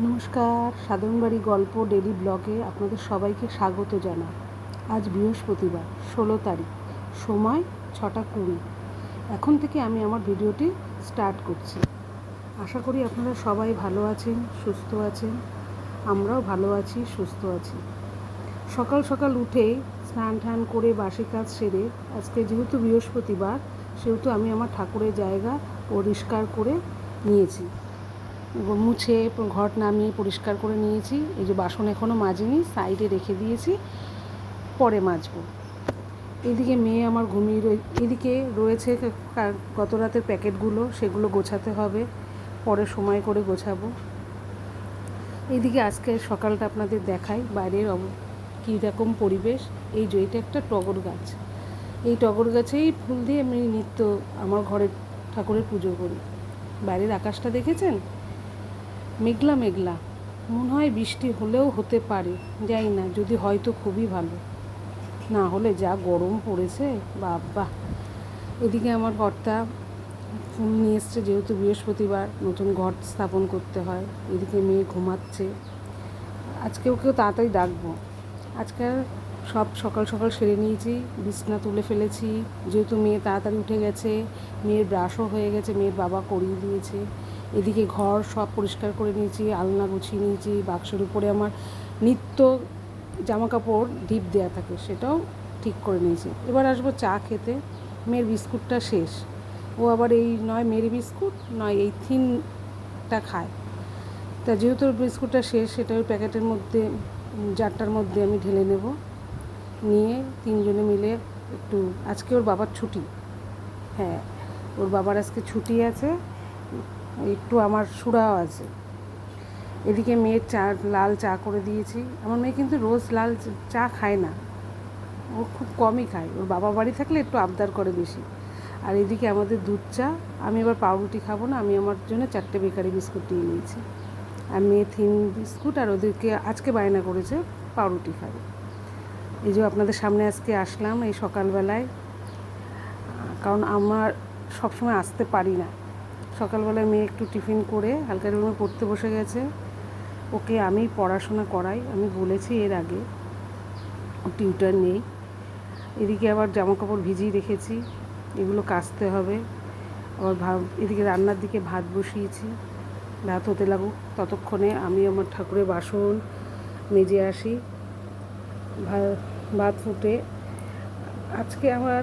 নমস্কার, সাধনবাড়ি গল্প ডেলি ব্লগে আপনাদের সবাইকে স্বাগত জানাই। আজ বৃহস্পতিবার, ষোলো তারিখ, সময় ছটা কুড়ি। এখন থেকে আমি আমার ভিডিওটি স্টার্ট করছি। আশা করি আপনারা সবাই ভালো আছেন, সুস্থ আছেন। আমরাও ভালো আছি, সুস্থ আছি। সকাল সকাল উঠে স্নান টান করে বাসি কাজ সেরে, আজকে যেহেতু বৃহস্পতিবার, সেহেতু আমি আমার ঠাকুরের জায়গা পরিষ্কার করে নিয়েছি। মুছে ঘট নামিয়ে পরিষ্কার করে নিয়েছি। এই যে বাসন এখনও মাজিনি, সাইডে রেখে দিয়েছি, পরে মাজবো। এদিকে মেয়ে আমার ঘুমিয়ে রয়ে, এদিকে রয়েছে গত রাতের প্যাকেটগুলো, সেগুলো গোছাতে হবে, পরে সময় করে গোছাবো। এইদিকে আজকে সকালটা আপনাদের দেখাই, বাইরের কীরকম পরিবেশ। এই যে এটা একটা টগর গাছ। এই টগর গাছেই ফুল দিয়ে আমি নিত্য আমার ঘরের ঠাকুরের পুজো করি। বাইরের আকাশটা দেখেছেন? মেঘলা মেঘলা। মনে হয় বৃষ্টি হলেও হতে পারে, যাই না, যদি হয় তো খুবই ভালো। না হলে যা গরম পড়েছে, বাবা। এদিকে আমার ঘরটা ফুল নিয়ে এসছে, যেহেতু বৃহস্পতিবার নতুন ঘর স্থাপন করতে হয়, এদিকে মেয়ে ঘুমাচ্ছে। আজকে ওকেও তাড়াতাড়ি ডাকবো। আজকে সব সকাল সকাল সেরে নিয়েছি, বিছনা তুলে ফেলেছি। যেহেতু মেয়ে তাড়াতাড়ি উঠে গেছে, মেয়ের ব্রাশও হয়ে গেছে, মেয়ের বাবা করিয়ে দিয়েছে। এদিকে ঘর সব পরিষ্কার করে নিয়েছি, আলনা গুছিয়ে নিয়েছি, বাক্সের উপরে আমার নিত্য জামা কাপড় ডিপ দেওয়া থাকে, সেটাও ঠিক করে নিয়েছি। এবার আসব চা খেতে, মেয়ের বিস্কুটটা শেষ। ও আবার এই নয় মেরি বিস্কুট, নয় এই থিনটা খায়। তা যেহেতু বিস্কুটটা শেষ, সেটা ওই প্যাকেটের মধ্যে জারটার মধ্যে আমি ঢেলে নেব। নিয়ে তিনজনে মিলে একটু, আজকে ওর বাবার ছুটি। হ্যাঁ ওর বাবার আজকে ছুটি আছে। একটু আমার সুরাও আছে। এদিকে মেয়ের চা, লাল চা করে দিয়েছি। আমার মেয়ে কিন্তু রোজ লাল চা- খায় না। ও খুব কমই খায়। ওর বাবা বাড়ি থাকলে একটু আবদার করে বেশি। আর এদিকে আমাদের দুধ চা, আমি এবার পাউরুটি খাব না, আমি আমার জন্য চারটে বেকারি বিস্কুট নিয়ে নিয়েছি। আর মেয়ে থিন বিস্কুট আর ওদেরকে আজকে বায়না করেছে পাউরুটি খাবে। এই যে আপনাদের সামনে আজকে আসলাম এই সকালবেলায়। কারণ আমার সবসময় আসতে পারি না। সকালবেলায় মেয়ে একটু টিফিন করে হালকা রুমে পড়তে বসে গেছে। ওকে আমি পড়াশোনা করাই, আমি বলেছি এর আগে। টিউটার নেই। এদিকে আবার জামা কাপড় ভিজিয়ে রেখেছি, এগুলো কাচতে হবে। আবার ভাব, এদিকে রান্নার দিকে ভাত বসিয়েছি। ভাত হতে লাগুক, ততক্ষণে আমি আমার ঠাকুরের বাসন মেজে আসি। ভাত ফুটে। আজকে আমার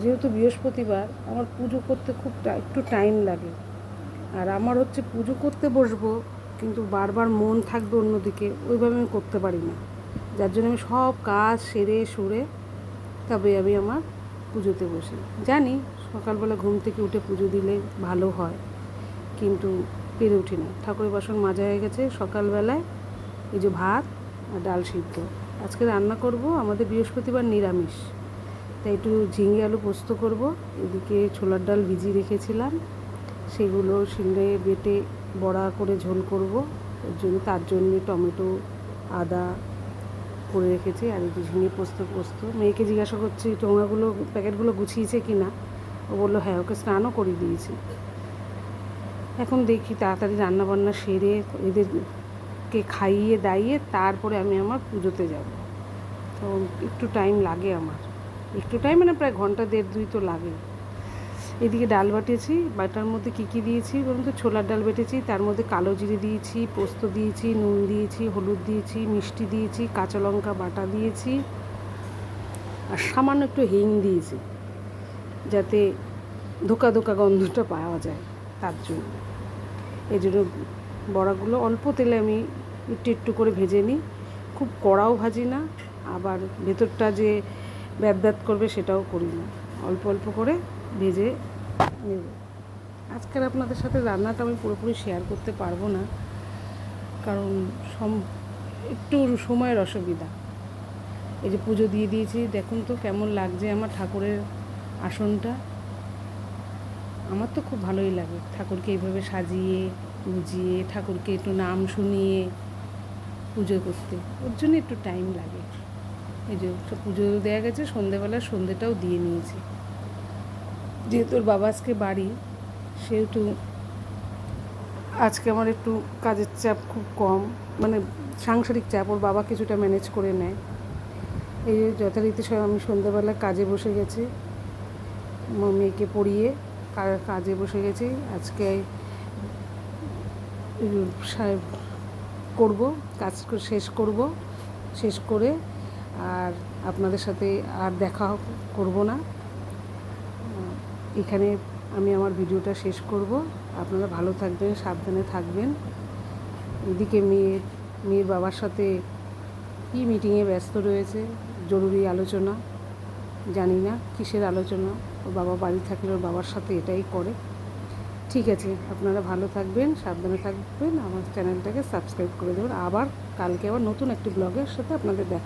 যেহেতু বৃহস্পতিবার, আমার পুজো করতে খুব একটু টাইম লাগে। আর আমার হচ্ছে পুজো করতে বসবো, কিন্তু বারবার মন থাকবে অন্যদিকে, ওইভাবে আমি করতে পারি না। যার জন্য আমি সব কাজ সেরে সরে তবে আমি আমার পুজোতে বসি। জানি সকালবেলা ঘুম থেকে উঠে পুজো দিলে ভালো হয়, কিন্তু পেরে উঠি না। ঠাকুরের বাসন মাজা হয়ে গেছে, সকালবেলায় এই যে ভাত আর ডাল সিদ্ধ। আজকে রান্না করব আমাদের বৃহস্পতিবার নিরামিষ। তাই একটু ঝিঙে আলু পোস্ত করব। এদিকে ছোলার ডাল ভিজিয়ে রেখেছিলাম। সেগুলো শিলে বেটে বড়া করে ঝোল করব। এর জন্য, তার জন্যে টমেটো, আদা করে রেখেছি আর একটু ঝিঙে পোস্ত পোস্ত। মেয়েকে জিজ্ঞাসা করছি টোঙাগুলো প্যাকেটগুলো গুছিয়েছে কি না? ও বলল হ্যাঁ ওকে স্নানও করে দিয়েছি। এখন দেখি তাড়াতাড়ি রান্না বান্না সেরে এদেরকে খাইয়ে দাইয়ে তারপরে আমি আমার পুজোতে যাব। তো একটু টাইম লাগে আমার। একটু টাইম মানে প্রায় ঘণ্টা দেড় দুই তো লাগে। এদিকে ডাল বাটেছি, বাটার মধ্যে কী কী দিয়েছি বলুন তো? ছোলার ডাল বেটেছি, তার মধ্যে কালো জিরে দিয়েছি, পোস্ত দিয়েছি, নুন দিয়েছি, হলুদ দিয়েছি, মিষ্টি দিয়েছি, কাঁচা লঙ্কা বাটা দিয়েছি, আর সামান্য একটু হিং দিয়েছি, যাতে ধোকা ধোকা গন্ধটা পাওয়া যায় তার জন্য। এই জন্য বড়াগুলো অল্প তেলে আমি একটু একটু করে ভেজে নিই। খুব কড়াও ভাজি না, আবার ভেতরটা যে ব্যাত করবে সেটাও করি না। অল্প অল্প করে ভেজে নেব। আজকাল আপনাদের সাথে রান্নাটা আমি পুরোপুরি শেয়ার করতে পারব না, কারণ সম, একটু সময়ের অসুবিধা। এই যে পুজো দিয়ে দিয়েছি, দেখুন তো কেমন লাগছে আমার ঠাকুরের আসনটা। আমার তো খুব ভালোই লাগে ঠাকুরকে এইভাবে সাজিয়ে, গুজিয়ে, ঠাকুরকে একটু নাম শুনিয়ে পুজো করতে। ওর জন্য একটু টাইম লাগে। এই যে পুজো দেওয়া গেছে, সন্ধেবেলা সন্ধেটাও দিয়ে নিয়েছি। যেহেতু ওর বাবা আজকে বাড়ি, সেহেতু আজকে আমার একটু কাজের চাপ খুব কম মানে সাংসারিক চাপ, ওর বাবা কিছুটা ম্যানেজ করে নেয়। এই যথারীতি সব আমি সন্ধ্যাবেলা কাজে বসে গেছি মেয়েকে পড়িয়ে কাজে বসে গেছি, আজকে করব, কাজ শেষ করব, শেষ করে আর আপনাদের সাথে আর দেখা করব না। এখানে আমি আমার ভিডিওটা শেষ করব। আপনারা ভালো থাকবেন, সাবধানে থাকবেন। এদিকে মেয়ের মেয়ের বাবার সাথে কী মিটিংয়ে ব্যস্ত রয়েছে, জরুরি আলোচনা, জানি না, কিসের আলোচনা, ওর বাবা বাড়ি থাকলে ওর বাবার সাথে এটাই করে। ঠিক আছে, আপনারা ভালো থাকবেন, সাবধানে থাকবেন, আমার চ্যানেলটাকে সাবস্ক্রাইব করে দেবেন। আবার কালকে আবার নতুন একটি ব্লগের সাথে আপনাদের দেখা